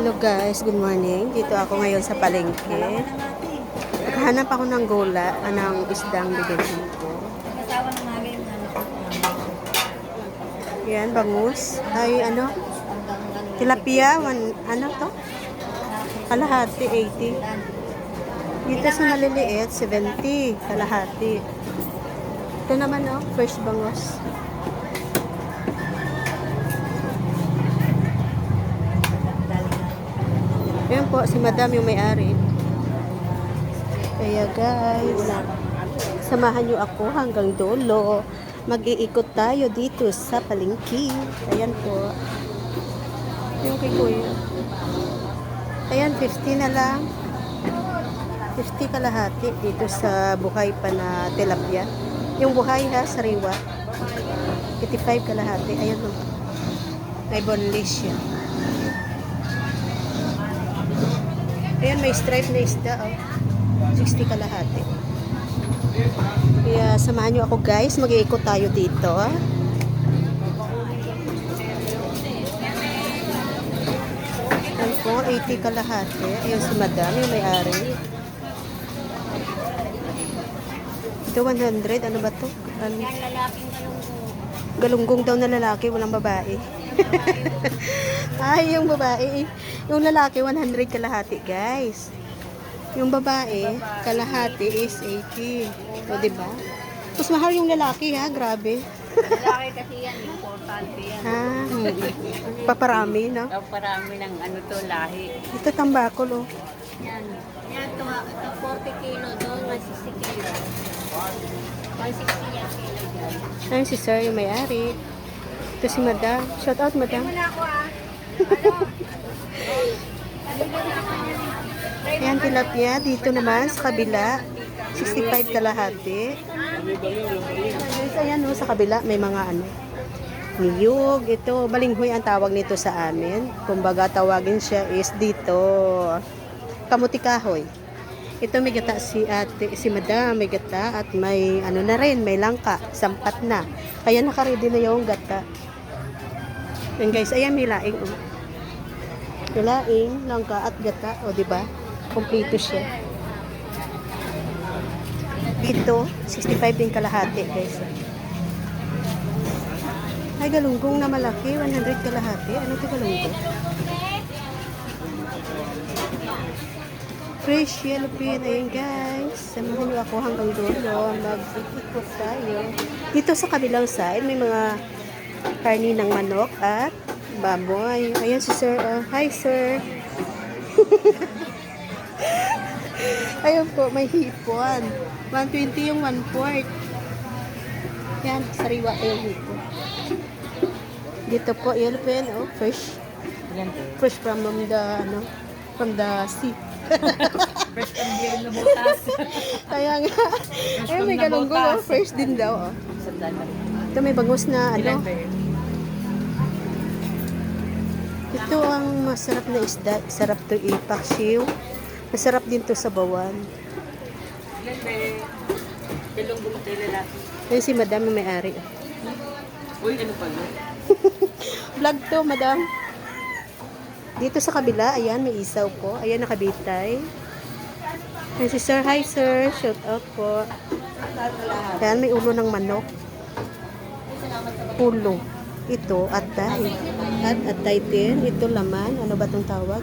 Hello guys, good morning. Dito ako ngayon sa palengke. Naghahanap ako ng gola, ah, ng isdang bibigyan ko. Yan, bangus. Ay, ano? Tilapia, one, ano to? Kalahati, 80. Dito sa maliliit, 70. Kalahati. Ito naman, oh, fresh bangus. Yan po, si madam yung may-ari. Kaya guys, samahan nyo ako hanggang dulo. Mag-iikot tayo dito sa palengke. Ayan po. Yung kay kuya. Ayan, 50 na lang. 50 kalahati dito sa buhay pa na tilapia. Yung buhay ha, sariwa. 85 kalahati. Ayan o. May boneless siya. May stripe na isda oh. 60 kalahati. Kaya samahan nyo ako guys. Mag-iikot tayo dito ah. Ayan po, 80 kalahati. Ayan si madam, yung may-ari. Ito 100. Ano ba to? Ano? Galunggong daw na lalaki, walang babae. Ay, yung babae. Yung lalaki, 100 kalahati, guys. Yung babae, kalahati is 80. O, diba? Mas mahal yung lalaki, ha? Grabe. Lalaki kasi yan, importante yan. Ah, paparami, no? Daw parami ng ano to, lahi. Ito tambakol, oh. Yan. Yan, to, to 40 kilo doon, 160 kilo. 160 yan kilo dyan. Ayun si sir, yung may-ari. Ito si madam. Shout out, madam. Ah. Ayan, tilapia. Dito naman, sa kabila. 65 kalahati. Ayan oh, sa kabila, may mga ano. Niyog. Ito, balinghoy ang tawag nito sa amin. Kumbaga, tawagin siya is dito. Kamuti kahoy. Ito may gata si ate, si madam, may gata at may ano na rin, may langka, sampat na. Kaya nakaready na yung gata. Yan guys, ayan may laing. Oh. May laing, langka at gata, o di ba? Kompleto siya. Dito, 65 din kalahati guys. Ay, galunggong na malaki, 100 kalahati. Ano ito galunggong? Fresh yellow pin. Ayan guys. Samahan niyo ako hanggang dulo. Mag-ikot tayo. Dito sa kabilang side, may mga karni ng manok at baboy. Ayan si sir. Oh, hi sir. Ayun po, may hipon. 120 yung 1 quart. Yan, sariwa yung hipon. Dito po, yellow pin. Oh, fresh. Fresh from the, ano, from the sea. First time beer na butas. Kaya nga. Ayun, may galunggong. Oh, fresh din daw. Oh. Ito may bangus na, ano. Ito ang masarap na isda. Sarap to ipaksiw. Masarap din to sa bawan. Galunggong tayo lalaki. Ayun si madam yung may-ari. Uy, ano pa yun? Vlog to, madam. Dito sa kabila, ayan, may isaw po. Ayan, nakabitay. Ayan si sir. Hi, sir. Shout out po. Ayan, may ulo ng manok. Ulo. Ito, atay. At atay din. Ito laman. Ano ba itong tawag?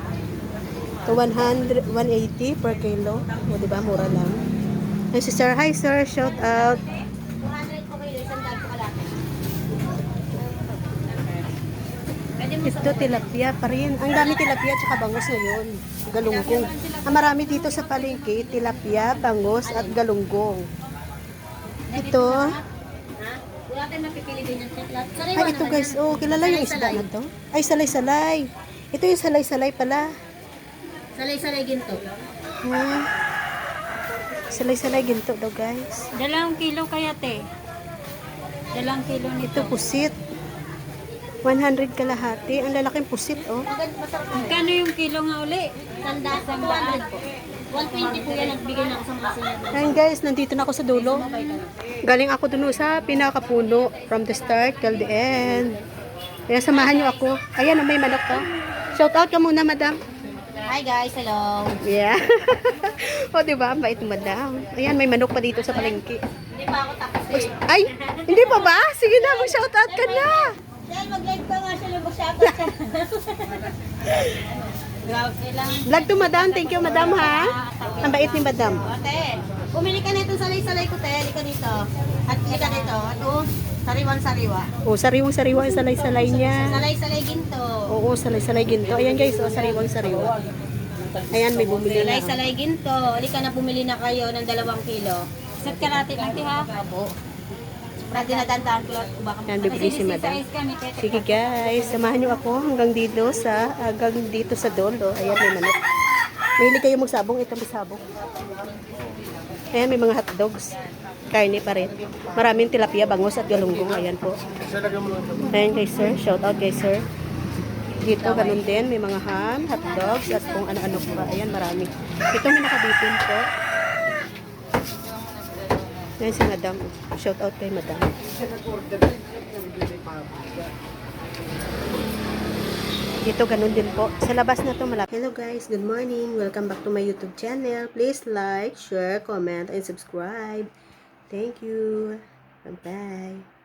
Ito, 100, 180 per kilo. O, diba? Mura lang. Ayan si sir. Hi, sir. Shout out. 200 po kayo, isang daan po kalaki. Pwede mo Ito, tilapia pa rin. Ang dami tilapia at bangus ngayon. Galunggong. Ang marami dito sa palengke, tilapia, bangus at galunggong. Ito, ay ito naman guys, oh, kilala yung isda na to? Ay, salay-salay. Ito yung salay-salay pala. Salay-salay ginto. Ah, salay-salay ginto daw guys. Dalawang kilo kaya te. Dalawang kilo Ito pusit. 100 kalahati. Ang lalaking pusit, oh. Magkano yung kilo nga uli? Sanda, sandaan po. 120 po yan nagbigay na ako sa mga. Ayan guys, nandito na ako sa dulo. Galing ako dun sa pinakapuno from the start till the end. Kaya samahan niyo ako. Ayan, oh, may manok to. Shout out ka muna, madam. Hi guys, hello. Yeah. o, di ba? Ang bait madam. Ayan, may manok pa dito sa palengke. Hindi pa ako tapos eh. Ay, hindi pa ba? Sige na, mag-shout out ka na. Dahil mag-live ka nga siya, lumag-shoutout siya. Grabe lang. Vlog to madam. Thank you, madam, ha? Ang bait ni madam. Ate, bumili ka nito salay-salay ko, te. Halika dito. At halika dito. At oh, sariwan-sariwa. O, sariwang-sariwa ang salay-salay niya. Salay-salay ginto. Oo, salay-salay ginto. Ayan guys, oh, sariwang-sariwa. Ayan, may bumili na. Salay-salay ginto. Halika na bumili na kayo ng dalawang kilo. Set karate lang, te, ha? Opo. Pwede na dantaan. Baka Ayan, bibili si madam. Sige guys, samahan niyo ako hanggang dito sa hanggang dito sa dolo. Ayan, may manok. Mahilig kayo magsabong, ito may sabong. Ayan, may mga hotdogs. Karne pa rin. Maraming tilapia, bangus at galunggong. Ayan po. Ayan guys sir, shout out guys sir. Dito, ganun din. May mga ham, hotdogs, at kung ano-ano pa. Ayan, marami. Ito may nakabitin po. Ayan si madam. Shout out kay madam. Dito, ganun din po. Sa labas na to malapit. Hello guys, good morning. Welcome back to my YouTube channel. Please like, share, comment, and subscribe. Thank you. Bye-bye.